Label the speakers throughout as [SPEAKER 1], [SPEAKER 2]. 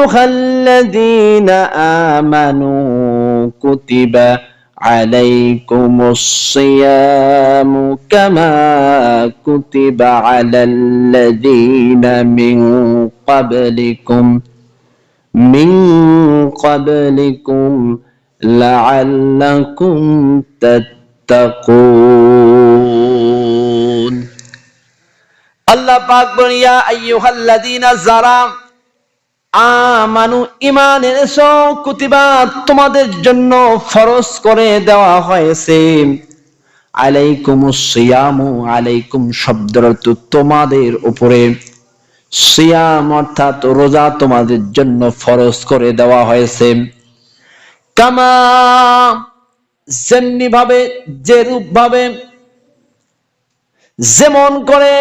[SPEAKER 1] أيها الذين آمنوا كتب عليكم الصيام كما كتب على الذين من قبلكم من قبلكم لعلكم تتقون আল্লাহ পাক বলেন ইয়া আইয়ুহাল্লাযীনা যারা আমানু ঈমান এনেছো কুতিবা তোমাদের জন্য ফরজ করে দেওয়া হয়েছে। আলাইকুমুস সিয়ামু, আলাইকুম শব্দের তোমাদের উপরে। সিয়াম অর্থাৎ রোজা তোমাদের জন্য ফরজ করে দেওয়া হয়েছে। কামা যেমনি ভাবে যেরূপ ভাবে যেমন করে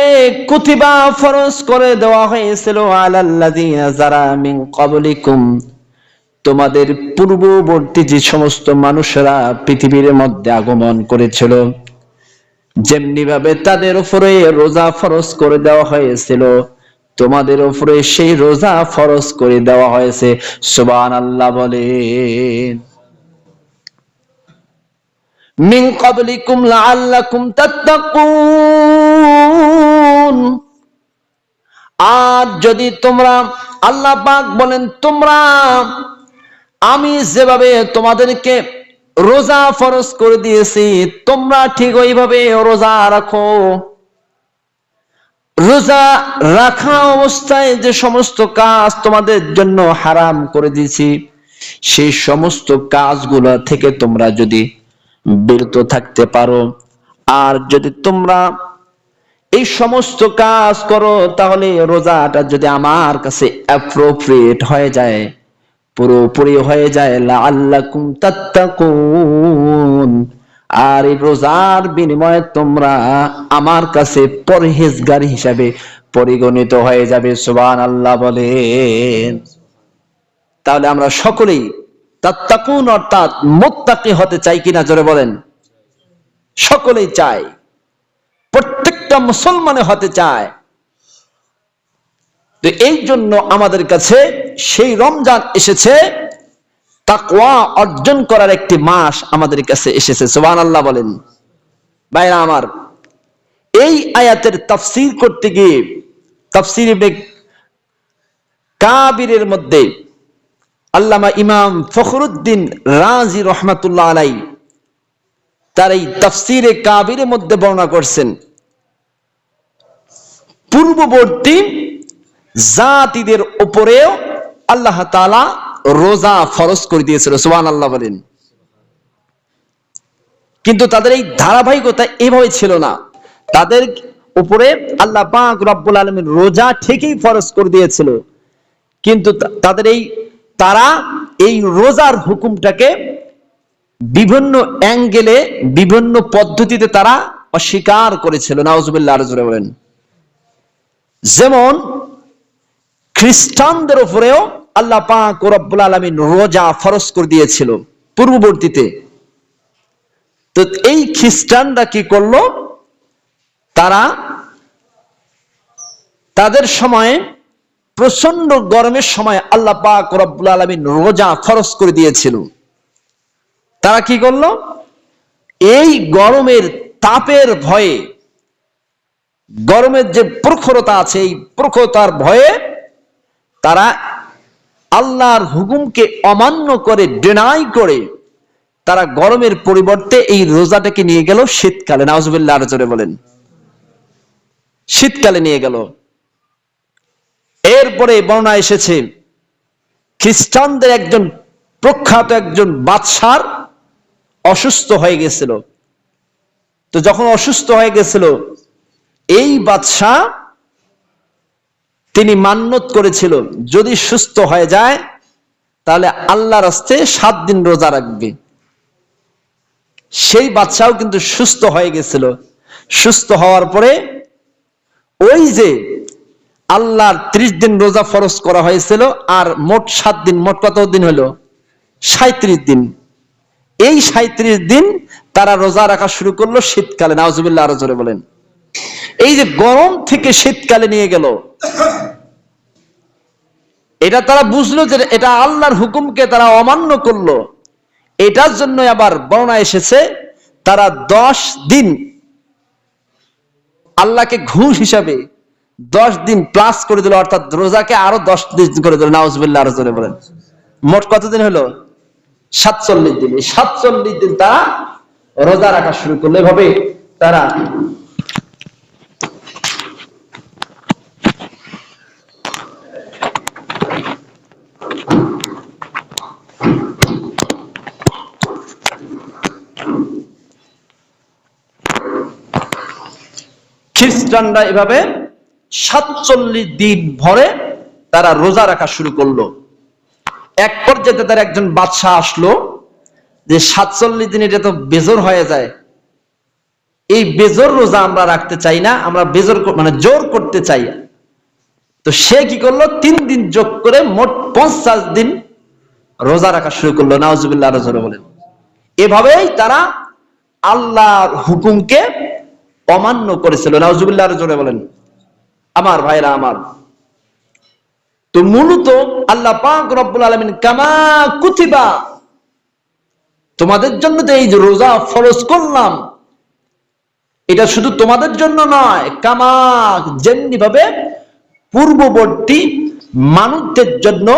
[SPEAKER 1] কুতিবা ফরজ করে দেওয়া হয়েছিল আলাল্লাযিনা যারা মিন ক্বাবলিকুম, তোমাদের পূর্ববর্তী যে সমস্ত মানুষেরা পৃথিবীর মধ্যে আগমন করেছিল যেমনি ভাবে তাদের উপরে রোজা ফরজ করে দেওয়া হয়েছিল, তোমাদের উপরে সেই রোজা ফরজ করে দেওয়া হয়েছে। সুবহানাল্লাহ বলেন। মিন ক্বাবলিকুম লাআল্লাকুম তাত্তাকুন। আর যদি তোমরা আল্লাহ পাক বলেন, তোমরা, আমি যেভাবে তোমাদেরকে রোজা ফরজ করে দিয়েছি, তোমরা ঠিক ওইভাবে রোজা রাখো। রোজা রাখা অবস্থায় যে সমস্ত কাজ তোমাদের জন্য হারাম করে দিয়েছি, সেই সমস্ত কাজগুলো থেকে তোমরা যদি বিরত থাকতে পারো। আর যদি তোমরা এই সমস্ত কাজ করো, তাহলে রোজাটা যদি আমার কাছে অ্যাপ্রোপ্রিয়েট হয়ে যায়, পুরোপুরি হয়ে যায় তাত্তাকুন। আর এই রোজার বিনিময়ে তোমরা আমার কাছে পরহেজগার হিসাবে পরিগণিত হয়ে যাবে, সুবহানাল্লাহ বলেন। তাহলে আমরা সকলেই তাত্তাকুন অর্থাৎ মুত্তাকি হতে চাই কিনা জোরে বলেন। সকলেই চায়। প্রত্যেকটা মুসলমানে হতে চায়। তো এই জন্য আমাদের কাছে সেই রমজান এসেছে, তাকওয়া অর্জন করার একটি মাস আমাদের কাছে এসেছে। সুবহানাল্লাহ বলেন। ভাইরা আমার, এই আয়াতের তাফসীর করতে গিয়ে, তাফসীর কাবিরের মধ্যে আল্লামা ইমাম ফখরুদ্দিন রাজি রহমাতুল্লাহ আলাই তার এই তাফসিরে কাবিরের মধ্যে বর্ণনা করছেন, পূর্ববর্তী জাতিদের উপরেও আল্লাহ তালা রোজা ফরজ করে দিয়েছিল সুবান আল্লাহ বলেন। কিন্তু তাদের এই ধারাবাহিকতা এভাবে ছিল না। তাদের উপরে আল্লাহ পাক রব্বুল আলমীর রোজা ঠিকই ফরজ করে দিয়েছিল। কিন্তু তাদের এই তারা এই রোজার হুকুমটাকে বিভিন্ন অ্যাঙ্গেলে, বিভিন্ন পদ্ধতিতে তারা অস্বীকার করেছিল। নাউজুবিল্লাহ বলেন। যেমন, খ্রিস্টানদের উপরেও আল্লাহ পাক রব্বুল আলমিন রোজা ফরজ করে দিয়েছিল পূর্ববর্তীতে। তো এই খ্রিস্টানরা কি করল? তারা তাদের সময়ে প্রচণ্ড গরমের সময় আল্লাহ পাক রব্বুল আলমিন রোজা খরচ করে দিয়েছিল। তারা কি করল? এই গরমের তাপের ভয়ে, গরমের যে প্রখরতা আছে, এই প্রখরতার ভয়ে তারা আল্লাহর হুকুমকে অমান্য করে ডেনাই করে তারা গরমের পরিবর্তে এই রোজাটাকে নিয়ে গেল শীতকালে। নাওজুবিল্লাহ আলোচনে বলেন। শীতকালে নিয়ে গেল। এরপরে বর্ণনা এসেছে, খ্রিস্টানদের একজন প্রখ্যাত একজন বাদশার অসুস্থ হয়ে গেছিল। তো যখন অসুস্থ হয়ে গেছিল, এই বাদশাহ তিনি মান্যত করেছিল, যদি সুস্থ হয়ে যায়, তাহলে আল্লাহর হস্তে সাত দিন রোজা রাখবে। সেই বাচ্চাও কিন্তু সুস্থ হয়ে গেছিল। সুস্থ হওয়ার পরে ওই যে আল্লাহর ত্রিশ দিন রোজা ফরজ করা হয়েছিল আর মোট সাত দিন, মোট কত দিন হলো? সাঁত্রিশ দিন। এই সাঁত্রিশ দিন তারা রোজা রাখা শুরু করল শীতকালে নাওজুবিল্লাহ আরও জোরে বলেন। এই যে গরম থেকে শীতকালে নিয়ে গেল, এটা তারা বুঝলো যে এটা আল্লাহর হুকুমকে তারা অমান্য করল। এটার জন্য আবার বর্ণনা এসেছে, তারা দশ দিন আল্লাহকে ঘুষ হিসাবে দশ দিন প্লাস করে দিল, অর্থাৎ রোজাকে আরও দশ দিন করে দিল জোরে বলেন। মোট কতদিন হলো? সাতচল্লিশ দিন। এই সাতচল্লিশ দিন তারা রোজা রাখা শুরু করল। এভাবে তারা খ্রিস্টানরা এভাবে সাতচল্লিশ দিন ভরে তারা রোজা রাখা শুরু করল। এক পর্যায়ে তার একজন বাদশাহ আসলো যে সাতচল্লিশ দিন এটা তো বেজর হয়ে যায়। এই বেজর রোজা আমরা রাখতে চাই না, আমরা বেজর মানে জোর করতে চাই। তো সে কি করল? তিন দিন যোগ করে মোট পঞ্চাশ দিন রোজা রাখা শুরু করল। নাওজুবিল্লাহ আরও জোরে বলেন। এভাবেই তারা আল্লাহর হুকুমকে অমান্য করেছিল। নাওজুবিল্লাহ আরও জোরে বলেন। আমার ভাইরা আমার। তো মূলত আল্লাহ পাক রব্বুল আলামিন কামা কুতিবা, তোমাদের জন্য তো এই রোজা ফরজ করলাম, এটা শুধু তোমাদের জন্য নয়, কামা যেমনি ভাবে পূর্ববর্তী মানুষদের জন্য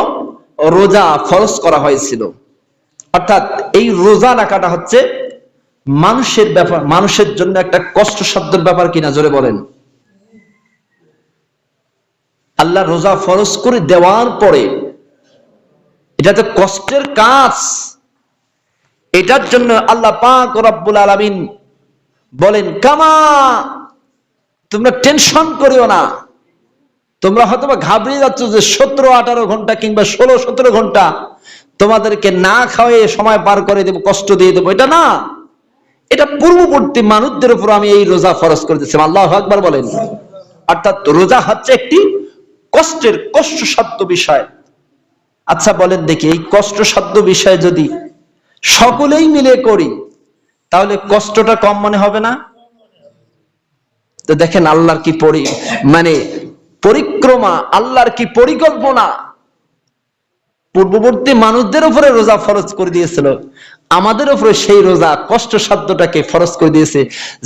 [SPEAKER 1] রোজা ফরজ করা হয়েছিল। অর্থাৎ এই রোজা রাখাটা হচ্ছে মানুষের ব্যাপার, মানুষের জন্য একটা কষ্টসাধ্যের ব্যাপার কিনা জোরে বলেন। আল্লাহ রোজা ফরজ করে দেওয়ার পরে এটা তো কষ্টের কাজ। এটার জন্য আল্লাহ পাক রব্বুল আলামিন বলেন, কামা, তোমরা টেনশন করিও না। তোমরা হয়তো বা ঘাবড়িয়ে যাচ্ছ যে সতেরো, আঠারো ঘণ্টা কিংবা ষোলো, সতেরো ঘণ্টা তোমাদেরকে না খাওয়াই সময় পার করে দেবো, কষ্ট দিয়ে দেবো। এটা না। এটা পূর্ববর্তী মানুষদের উপর আমি এই রোজা ফরজ করে দিচ্ছি আল্লাহ আকবার বলেন। অর্থাৎ রোজা হচ্ছে একটি কষ্টের কষ্টসাধ্য বিষয়। আচ্ছা বলেন দেখি, এই কষ্টসাধ্য বিষয় যদি সকলেই মিলে করি, তাহলে কষ্টটা কম মনে হবে না? তো দেখেন আল্লাহর কি পরি মানে পরিক্রমা, আল্লাহর কি পরিকল্পনা? পূর্ববর্তী মানুষদের উপরে রোজা ফরজ করে দিয়েছিল। আমাদের উপরে সেই রোজা কষ্ট সাধ্যটাকে ফরজ করে দিয়েছে,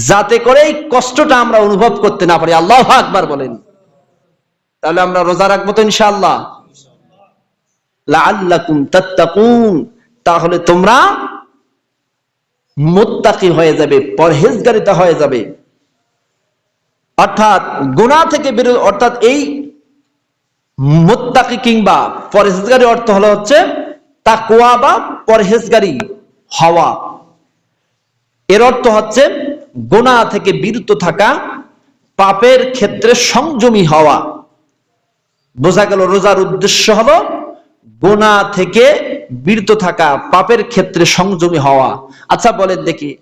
[SPEAKER 1] যাতে করে এই কষ্টটা আমরা অনুভব করতে না পারি। আল্লাহ আকবার বলেন। তাহলে আমরা রোজা রাখব তো ইনশাআল্লাহ। লাআল্লাকুম তাত্তাকুন। তাহলে তোমরা মুত্তাকি হয়ে যাবে, পরহেজগারিতা হয়ে যাবে। অর্থাৎ গুনাহ থেকে বেরো অর্থাৎ এই মুত্তাকি কিংবা পরহেজগারি অর্থ হলো হচ্ছে তাকওয়া বা পরহেজগারি হওয়া। এর অর্থ হচ্ছে গুনাহ থেকে বিরত থাকা, পাপের ক্ষেত্রে সংযমী হওয়া। বোঝা গেল রোজার উদ্দেশ্য হলো গোনা থেকে বিরত থাকা, পাপের ক্ষেত্রে সংযমী হওয়া। আচ্ছা বলেন দেখি।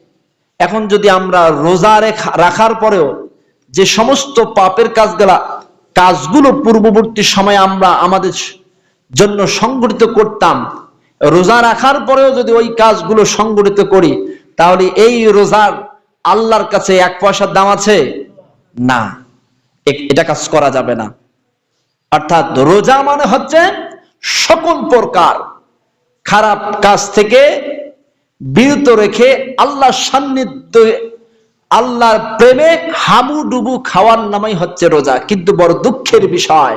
[SPEAKER 1] এখন যদি আমরা রোজা রেখা- রাখার পরেও যে সমস্ত পাপের কাজগুলা কাজগুলো পূর্ববর্তী সময়ে আমরা আমাদের জন্য সংগঠিত করতাম, রোজা রাখার পরেও যদি ওই কাজগুলো সংগঠিত করি, তাহলে এই রোজার আল্লাহর কাছে এক পয়সার দাম আছে? না। এটা কাজ করা যাবে না। অর্থাৎ রোজা মানে হচ্ছে সকল প্রকার খারাপ কাজ থেকে বিরত রেখে আল্লাহ সান্নিধ্য আল্লাহর প্রেমে হাবুডুবু খাওয়ার নামই হচ্ছে রোজা। কিন্তু বড় দুঃখের বিষয়,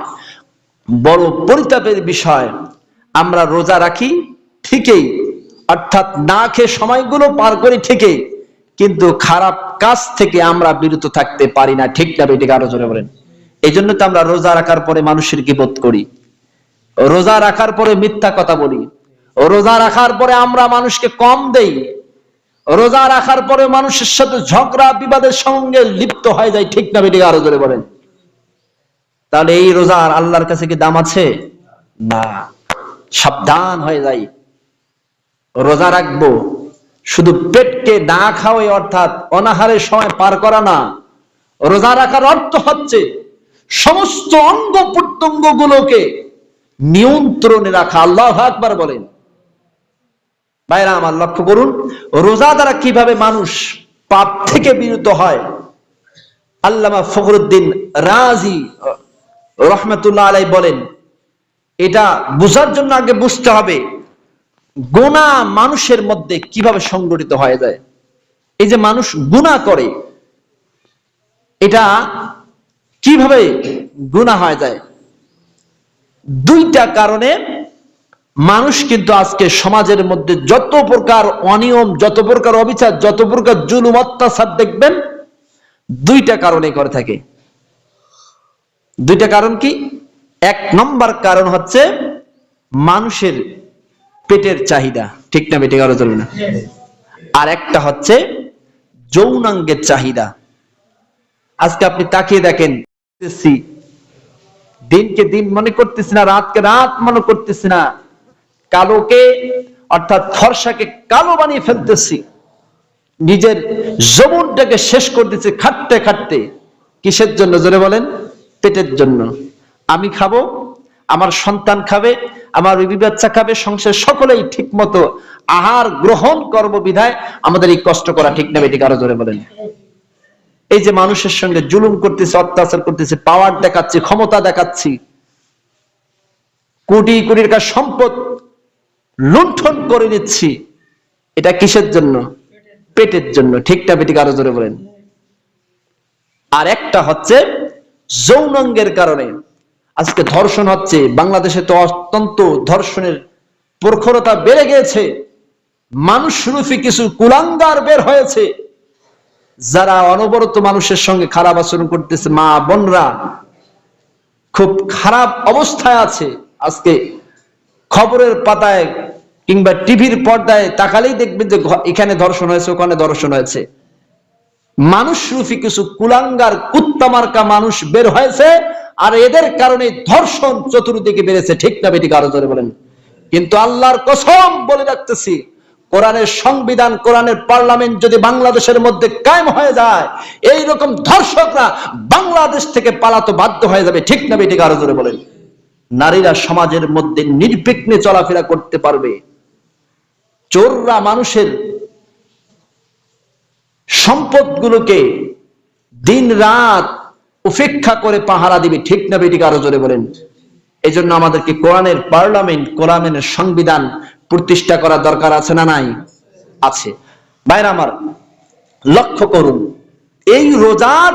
[SPEAKER 1] বড় পরিতাপের বিষয়, আমরা রোজা রাখি ঠিকই, অর্থাৎ না খেয়ে সময়গুলো পার করি ঠিকই, কিন্তু খারাপ কাজ থেকে আমরা বিরত থাকতে পারি না। ঠিক না বেটিকে আরও জোরে বলেন। এই জন্য তো আমরা রোজা রাখার পরে মানুষের বিপদ করি। রোজা রাখার পরে মিথ্যা কথা বলি। রোজা রাখার পরে আমরা মানুষকে কম দেই। রোজা রাখার পরে মানুষের সাথে ঝগড়া বিবাদের সঙ্গে লিপ্ত হয়ে যায়, ঠিক না বেটিকে আরও জোরে বলেন। তাহলে এই রোজার আল্লাহর কাছে কি দাম আছে? না। সাবধান হয়ে যাই। রোজা রাখব। শুধু পেটকে না খাওয়াই অর্থাৎ অনাহারের সময় পার করা না। রোজা রাখার অর্থ হচ্ছে সমস্ত অঙ্গ প্রত্যঙ্গ গুলোকে নিয়ন্ত্রণে রাখা, আল্লাহ আকবার বলেন। ভাইরা আমার লক্ষ্য করুন, রোজা দ্বারা কীভাবে মানুষ পাপ থেকে বিরত হয়? আল্লামা ফখরুদ্দিন রাজি, রহমতুল্লাহ আলাই বলেন, এটা বুঝার জন্য আগে বুঝতে হবে গোনা মানুষের মধ্যে কীভাবে সংগঠিত হয়ে যায়। এই যে মানুষ গুণা করে, এটা কীভাবে গুণা হয়ে যায়? দুইটা কারণে মানুষ কিন্তু আজকে সমাজের মধ্যে যত প্রকার অনিয়ম, যত প্রকার অবিচার, যত প্রকার জুলুম, অত্যাচার দেখবেন, দুইটা কারণে করে থাকে। দুইটা কারণ কি? এক নম্বর কারণ হচ্ছে মানুষের পেটের চাহিদা। ঠিক না বেটে কারও চলবে না। আর একটা হচ্ছে যৌনাঙ্গের চাহিদা। আজকে আপনি তাকিয়ে দেখেন দেখতেছি, দিনকে দিন মনে করতেছি না রাতকে রাত মনে করতেছি না। কালোকে অর্থাৎ ফর্সাকে কালো বানিয়ে ফেলতেছি। নিজের যৌবনটাকে শেষ করতেছি খাটতে খাটতে। কিসের জন্য? জোরে বলেন পেটের জন্য। আমি খাব আমার সন্তান খাবে আমার বিবি বাচ্চা খাবে সংসার সকলেই ঠিক মতো আহার গ্রহণ করব বিধায় আমাদের এই কষ্ট করা ঠিক না বেটি কারও জোরে বলেন। এই যে মানুষের সঙ্গে জুলুম করতেছে, অত্যাচার করতেছে পাওয়ার দেখাচ্ছি, ক্ষমতা দেখাচ্ছি, কোটি কোটি টাকার সম্পদ লুণ্ঠন করে নিচ্ছি, এটা কিসের জন্য? পেটের জন্য। ঠিকটা বেটি কারও জোরে বলেন। আর একটা হচ্ছে যৌনাঙ্গের কারণে। আজকে ধর্ষণ হচ্ছে, বাংলাদেশে তো অত্যন্ত ধর্ষণের প্রখরতা বেড়ে গিয়েছে। মানুষ রূপী কিছু কুলাঙ্গার বের হয়েছে। যারা অনবরত মানুষের সঙ্গে খারাপ আচরণ করতেছে, মা বোনরা, খুব খারাপ অবস্থায় আছে। আজকে খবরের পাতায় কিংবা টিভির পর্দায় তাকালেই দেখবেন যে এখানে ধর্ষণ হয়েছে, ওখানে ধর্ষণ হয়েছে। মানুষ রূপী কিছু কুলাঙ্গার, কুত্তামার্কা মানুষ বের হয়েছে, আর এদের কারণে ধর্ষণ চতুর্দিকে বেড়েছে, ঠিক না বেটি, কারও জোরে বলেন। কিন্তু আল্লাহর কসম বলে রাখতেছি কোরআনের সংবিধান, কোরআনের পার্লামেন্ট যদি বাংলাদেশের মধ্যে কায়েম হয়ে যায় এই রকম ধর্ষকরা বাংলাদেশ থেকে পালাতে বাধ্য হয়ে যাবে। ঠিক না বেটি কারও জোরে বলেন। নারীরা সমাজের মধ্যে নির্বিঘ্নে চলাফেরা করতে পারবে। চোররা মানুষের সম্পদগুলোকে দিন রাত উপেক্ষা করে পাহারা দিবে। ঠিক না বেটিকে আরও জোরে বলেন। এই আমাদেরকে কোরআনের পার্লামেন্ট, কোরআনের সংবিধান প্রতিষ্ঠা করার দরকার আছে না নাই? আছে। বাইরে আমার, লক্ষ্য করুন, এই রোজার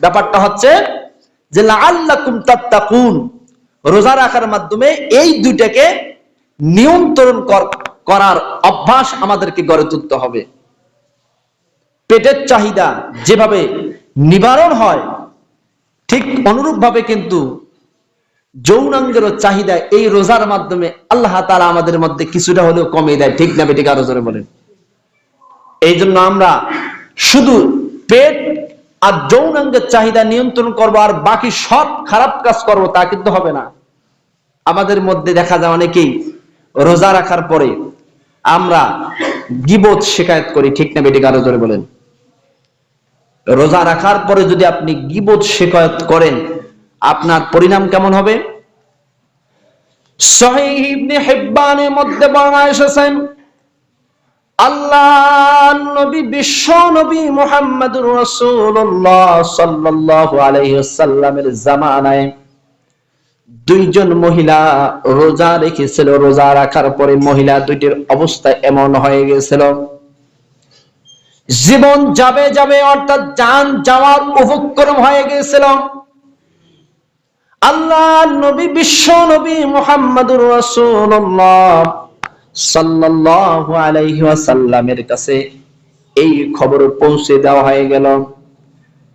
[SPEAKER 1] ব্যাপারটা হচ্ছে যে রোজা রাখার মাধ্যমে এই দুইটাকে নিয়ন্ত্রণ কর- করার অভ্যাস আমাদেরকে গড়ে তুলতে হবে। পেটের চাহিদা যেভাবে নিবারণ হয়, ঠিক অনুরূপ ভাবে কিন্তু যৌনাঙ্গেরও চাহিদা এই রোজার মাধ্যমে আল্লাহ তাআলা আমাদের মধ্যে কিছুটা হলেও কমিয়ে দেয়। ঠিক না বেটিকে আরও জোরে বলেন। এই জন্য আমরা শুধু পেট আর যৌনাঙ্গের চাহিদা নিয়ন্ত্রণ করব আর বাকি সব খারাপ কাজ করব তা কিন্তু হবে না। আমাদের মধ্যে দেখা যায় অনেকেই রোজা রাখার পরে আমরা গিবত শিকায়ত করি। ঠিক না বেটিকে আরও জোরে বলেন। রোজা রাখার পরে যদি আপনি গিবত শেখায়ত করেন আপনার পরিণাম কেমন হবে? মধ্যে বর্ণনা এসেছেন দুইজন মহিলা রোজা রোজা রাখার পরে মহিলা দুইটির অবস্থা এমন হয়ে গেছিল। জীবন যাবে যাবে অর্থাৎ যান যাওয়ার উপক্রম হয়ে গেছিল। আল্লাহ, নবী, বিশ্ব নবী মুহাম্মদুর রাসূলুল্লাহ সাল্লাল্লাহু আলাইহি ওয়াসাল্লামের কাছে এই খবর পৌঁছে দেওয়া হয়ে গেল।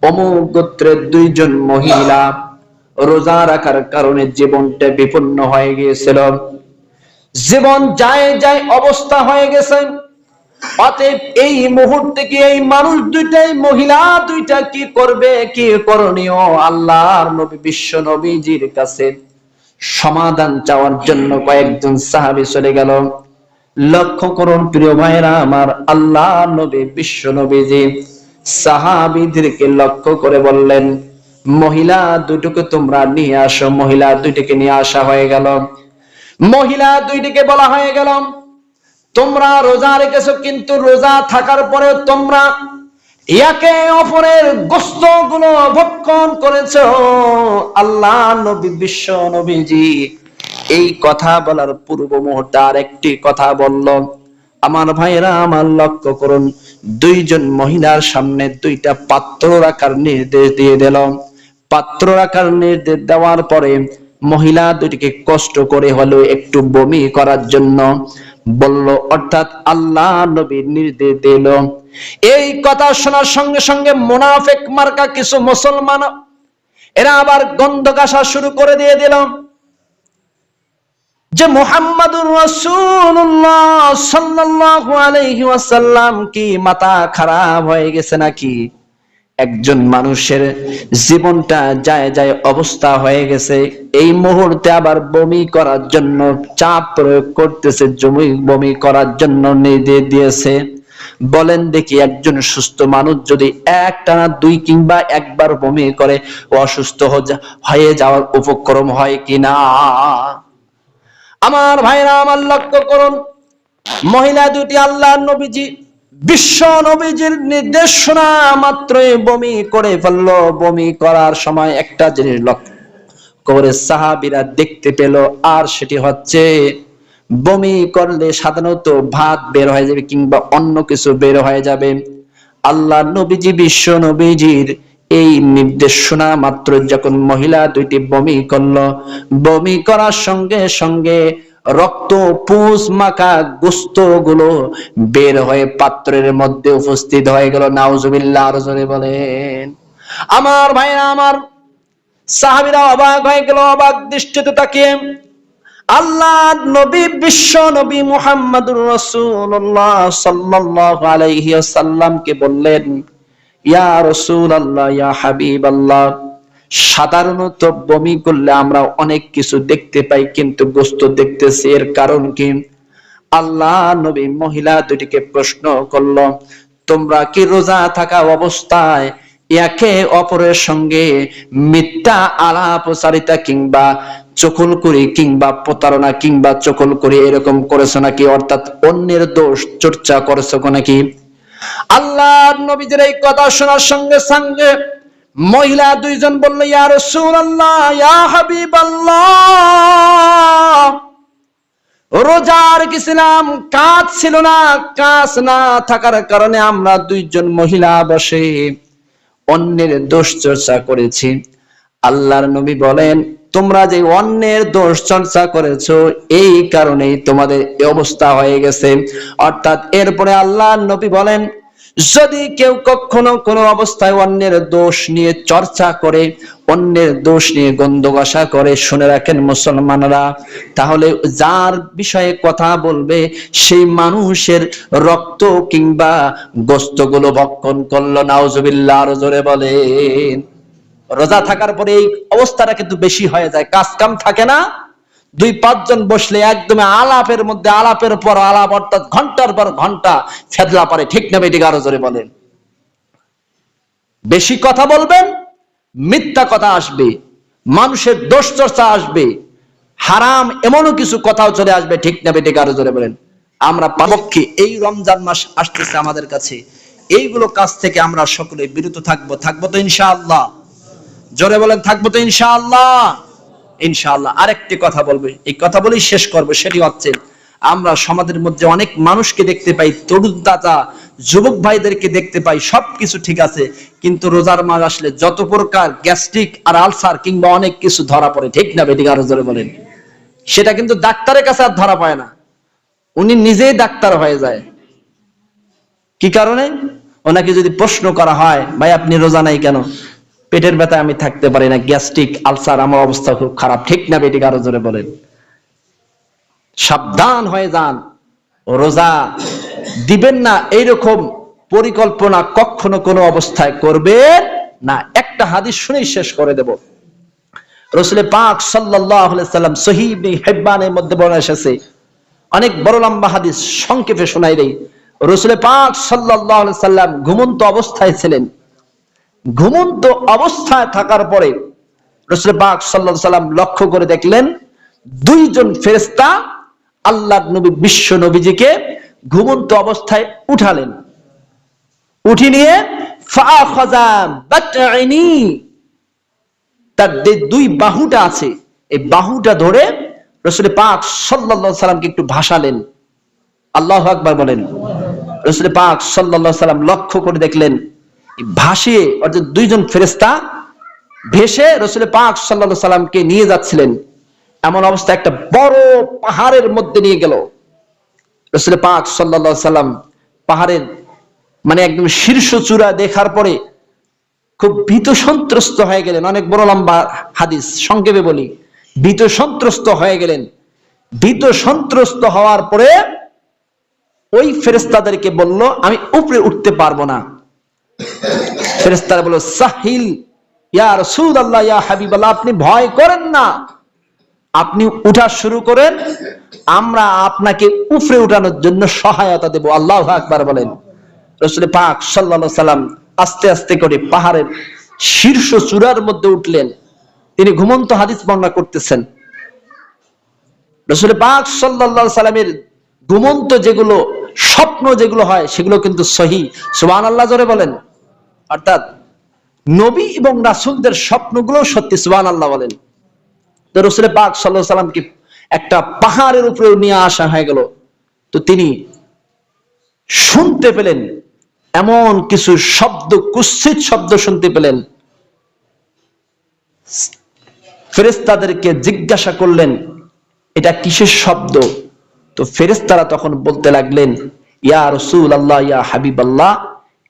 [SPEAKER 1] অমুক গোত্রের দুইজন মহিলা রোজা রাখার কারণে জীবনটা বিপন্ন হয়ে গিয়েছিল। জীবন যায় যায় অবস্থা হয়ে গেছে। অতএব এই মুহূর্তে কি এই মানুষ দুইটাই মহিলা, দুইটা কি করবে, কি করণীয়? আল্লাহর নবী, বিশ্ব নবীজির কাছে সমাধান চাওয়ার জন্য কয়েকজন সাহাবী চলে গেল। লক্ষ্য করুন প্রিয় ভাইরা আমার আল্লাহ নবী, বিশ্ব নবীজি সাহাবীদেরকে লক্ষ্য করে বললেন, মহিলা দুটোকে তোমরা নিয়ে আসো, মহিলা দুইটিকে নিয়ে আসা হয়ে গেল। মহিলা দুইটিকে বলা হয়ে গেল তোমরা রোজা রেখেছো, কিন্তু রোজা থাকার পরে তোমরা একে অপরের গোস্তগুলো ভক্ষণ করেছ। আল্লাহ, নবী, বিশ্ব নবীজি, এই কথা বলার পূর্ব মুহূর্তে আর একটি কথা বলল। আমার ভাইয়েরা, আমার লক্ষ্য করুন, দুইজন মহিলার সামনে দুইটা পাত্র রাখার নির্দেশ দিয়ে দিল। পাত্র রাখার নির্দেশ দেওয়ার পরে মহিলা দুটিকে কষ্ট করে হলেও একটু বমি করার জন্য বলল, অর্থাৎ আল্লাহ নবীর নির্দেশ দিল। এই কথা শোনার সঙ্গে সঙ্গে মোনাফেক মার্কা কিছু মুসলমান, এরা আবার গন্ধ কাশা শুরু করে দিয়ে দিল যে মোহাম্মদুর রাসূলুল্লাহ সাল্লাল্লাহু আলাইহি ওয়াসাল্লাম কি মাথা খারাপ হয়ে গেছে নাকি? একজন মানুষের জীবনটা যায় যায় অবস্থা হয়ে গেছে। এই মুহূর্তে আবার বমি করার জন্য, চাপ প্রয়োগ করতেছে, জমি বমি করার জন্য নির্দেশ দিয়েছে। বলেন দেখি একজন সুস্থ মানুষ যদি একটানা দুই কিংবা একবার বমি করে অসুস্থ হয়ে- হয়ে যাওয়ার উপক্রম হয় কিনা? আমার ভাইরা, আমার লক্ষ্য করুন। মহিলা দুটি আল্লাহ নবীজি বিশ্ব নবীজির নির্দেশনা মাত্রই বমি করে ফেলল। বমি করার সময় একটা জিনিস লক্ষ্য করে সাহাবিরা দেখতে পেল, আর সেটি হচ্ছে বমি করলে সাধারণত ভাত বের হয়ে যাবে কিংবা অন্য কিছু বের হয়ে যাবে। আল্লাহ নবীজি, বিশ্ব নবীজির এই নির্দেশনা মাত্র যখন মহিলা দুইটি বমি করল, বমি করার সঙ্গে সঙ্গে রক্ত, পুষ, মাখা গোস্তগুলো বের হয়ে পাত্রের মধ্যে উপস্থিত হয়ে গেল। নাউজুবিল্লাহ, আরও জোরে বলেন। আমার ভাইরা, আমার সাহাবিরা অবাক হয়ে গেল, অবাক দৃষ্টিতে তাকিয়ে। আল্লাহ, নবী, বিশ্ব নবী মুহাম্মদুর রাসূলুল্লাহ সাল্লাল্লাহু আলাইহি ওয়াসাল্লামকে বললেন, ইয়া রাসূলুল্লাহ, ইয়া হাবিবাল্লাহ সাধারণত বমি করলে আমরা অনেক কিছু দেখতে পাই, কিন্তু গোস্ত দেখতেছি এর কারণ কি? আল্লাহ নবী মহিলা দুটিকে প্রশ্ন করল, তোমরা কি রোজা থাকা অবস্থায় একে অপরের সঙ্গে মিথ্যা আলাপচারিতা কিংবা চকুল করি কিংবা প্রতারণা কিংবা চকুল করি এরকম করেছ নাকি? অর্থাৎ অন্যের দোষ চর্চা করেছ নাকি? আল্লাহ নবীদের এই কথা শোনার সঙ্গে সঙ্গে মহিলা দুইজন বলল, ইয়া রাসূলুল্লাহ, ইয়া হাবিবাল্লাহ, রোজার গেছিলাম কাজ ছিল না, কাজ না থাকার কারণে আমরা দুইজন মহিলা বসে অন্যের দোষ চর্চা করেছি। আল্লাহর নবী বলেন, তোমরা যে অন্যের দোষ চর্চা করেছ, এই কারণেই তোমাদের অবস্থা হয়ে গেছে। অর্থাৎ এরপরে আল্লাহর নবী বলেন যদি কেউ কখনো কোনো অবস্থায় অন্যের দোষ নিয়ে চর্চা করে, অন্যের দোষ নিয়ে গন্ধগসা করে, শুনে রাখেন মুসলমানরা, তাহলে যার বিষয়ে কথা বলবে, সেই মানুষের রক্ত কিংবা গোস্তগুলো ভক্ষণ করল, নাউজুবিল্লাহ, আরও জোরে বলেন। রোজা থাকার পরে এই অবস্থাটা কিন্তু বেশি হয়ে যায়, কাজ কাম থাকে না। দুই পাঁচজন বসলে একদমে আলাপের মধ্যে আলাপের পর আলাপ, অর্থাৎ ঘণ্টার পর ঘণ্টা ফেদলা পারে। ঠিক না বেটিকে আরও জোরে বলেন। বেশি কথা বলবেন, মিথ্যা কথা আসবে, মানুষের দোষ চর্চা আসবে, হারাম এমনও কিছু কথাও চলে আসবে। ঠিক না বেটিকে আরও জোরে বলেন। আমরা পক্ষে এই রমজান মাস আসতেছে আমাদের কাছে। এইগুলো কাজ থেকে আমরা সকলে বিরত থাকব। থাকব তো ইনশাআল্লাহ। জোরে বলেন, থাকব তো ইনশাআল্লাহ। ইনশাআল্লাহ আরেকটি কথা বলব। এই কথা বলেই শেষ করব, সেটি হচ্ছে আমরা সমাজের মধ্যে অনেক মানুষকে দেখতে পাই তরুণদাতা যুবক ভাইদেরকে দেখতে পাই, সবকিছু ঠিক আছে, কিন্তু রোজার মাস আসলে যত প্রকার গ্যাস্ট্রিক আর আলসার কিংবা অনেক কিছু ধরা পড়ে, ঠিক না বেটিকে আরও জোরে বলেন? সেটা কিন্তু ডাক্তারের কাছে আর ধরা পায় না। উনি নিজেই ডাক্তার হয়ে যায়। কি কারণে? ওনাকে যদি প্রশ্ন করা হয়, ভাই, আপনি রোজা নাই কেন? পেটের ব্যথায় আমি থাকতে পারি না, গ্যাস্ট্রিক আলসার আমার অবস্থা খুব খারাপ। ঠিক না বেটিকে আরও জোরে বলেন। সাবধান হয়ে যান, রোজা দিবেন না, এইরকম পরিকল্পনা কখনো কোনো অবস্থায় করবে না। একটা হাদিস শুনেই শেষ করে দেব। রসুলের পাক সাল্লাম সহিহ ইবনে হিব্বানের মধ্যে বর্ণনা এসেছে। অনেক বড় লম্বা হাদিস সংক্ষেপে শোনাই দেই। রসুলের পাক আলাইহি সাল্লাম ঘুমন্ত অবস্থায় ছিলেন। ঘুমন্ত অবস্থায় থাকার পরে রসুল সাল্লাল্লাহু আলাইহি সাল্লাম লক্ষ্য করে দেখলেন দুইজন ফেরেশতা আল্লাহ নবী, বিশ্ব নবীজিকে ঘুমন্ত অবস্থায় উঠালেন। উঠি নিয়ে তার দুই বাহুটা আছে, এই বাহুটা ধরে রসুল পাক সাল্লাল্লাহু সাল্লামকে একটু ভাসালেন। আল্লাহ আকবার বলেন। রসুল পাক সাল্লাল্লাহু সাল্লাম লক্ষ্য করে দেখলেন ভাসিয়ে অর্থাৎ দুইজন ফেরেস্তা ভেসে রসুল পাক সাল্লাল্লাহু সাল্লামকে নিয়ে যাচ্ছিলেন। এমন অবস্থা একটা বড় পাহাড়ের মধ্যে নিয়ে গেল। রসুল পাক সাল্লাল্লাহু সাল্লাম পাহাড়ের মানে একদম শীর্ষ চূড়া দেখার পরে খুব ভীত সন্ত্রস্ত হয়ে গেলেন। অনেক বড় লম্বা হাদিস, সংক্ষেপে বলি। ভীত সন্ত্রস্ত হয়ে গেলেন। ভীত সন্ত্রস্ত হওয়ার পরে ওই ফেরেস্তাদেরকে বলল, আমি উপরে উঠতে পারব না। ফেরেস্তারা বলল, সাহিল, ইয়া রসুল আল্লাহ ইয়া হাবিব আপনি ভয় করেন না। আপনি উঠা শুরু করেন, আমরা আপনাকে উপরে উঠানোর জন্য সহায়তা দেব। আল্লাহ আকবার বলেন। রসুল পাক সাল্লা সাল্লাম আস্তে আস্তে করে পাহাড়ের শীর্ষ চূড়ার মধ্যে উঠলেন। তিনি ঘুমন্ত হাদিস বর্ণনা করতেছেন। রসুল পাক সাল্লা সাল্লামের ঘুমন্ত যেগুলো, স্বপ্ন যেগুলো হয়, সেগুলো কিন্তু সহি। সুবান আল্লাহ জোরে বলেন। অর্থাৎ নবী এবং রাসুলদের স্বপ্নগুলো সত্যি সুবান আল্লাহ বলেন। তো রসুল পাক সাল্লাহ সাল্লামকে একটা পাহাড়ের উপরে নিয়ে আসা হয়ে গেল। তো তিনি শুনতে পেলেন, এমন কিছু শব্দ, কুৎসিত শব্দ শুনতে পেলেন। ফেরেস্তাদেরকে জিজ্ঞাসা করলেন, এটা কিসের শব্দ? তো ফেরেস্তারা তখন বলতে লাগলেন, ইয়া রসুল আল্লাহ ইয়া হাবিব আল্লাহ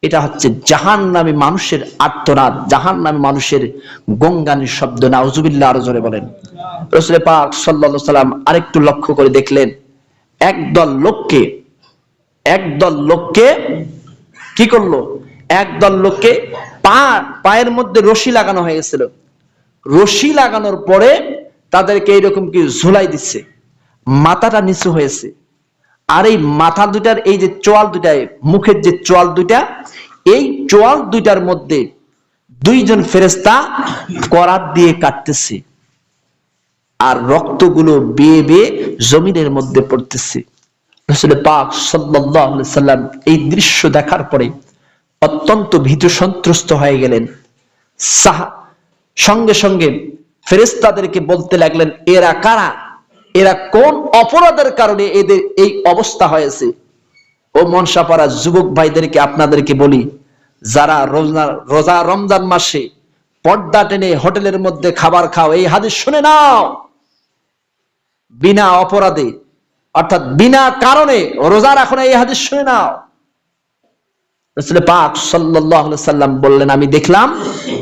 [SPEAKER 1] এটা হচ্ছে জাহান নামে মানুষের আত্মনাদ জাহান নামে মানুষের গঙ্গানির শব্দ। না উজুবিল্লা আরও জোরে বলেন। রসুল পাক সাল্লা সাল্লাম আরেকটু লক্ষ্য করে দেখলেন, একদল লোককে একদল লোককে কি করল? একদল লোককে পা, পায়ের মধ্যে রশি লাগানো হয়ে গেছিল। রশি লাগানোর পরে তাদেরকে এইরকম কি ঝুলাই দিচ্ছে, মাথাটা নিচু হয়েছে। আর এই মাথা দুটার এই যে চোয়াল দুটায় মুখের যে চোয়াল দুইটা, এই চোয়াল দুইটার মধ্যে দুইজন ফেরেস্তা করাত দিয়ে কাটতেছে আর রক্তগুলো বেয়ে বেয়ে জমিনের মধ্যে পড়তেছে। পাক সাল্লাম এই দৃশ্য দেখার পরে অত্যন্ত ভীত সন্ত্রস্ত হয়ে গেলেন। সাহা সঙ্গে সঙ্গে ফেরেস্তাদেরকে বলতে লাগলেন, এরা কারা? এরা কোন অপরাধের কারণে এদের এই অবস্থা হয়েছে? ও মনসাপাড়া যুবক ভাইদেরকে আপনাদেরকে বলি, যারা রোজা রমজান মাসে পর্দা টেনে হোটেলের মধ্যে খাবার খাও, এই হাদিস শুনে নাও। বিনা অপরাধে, অর্থাৎ বিনা কারণে রোজা রাখো না, এই হাদিস শুনে নাও। পাক সাল্লাম বললেন, আমি দেখলাম,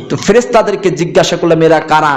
[SPEAKER 1] তো ফেরেশতাদেরকে জিজ্ঞাসা করলাম, এরা কারা?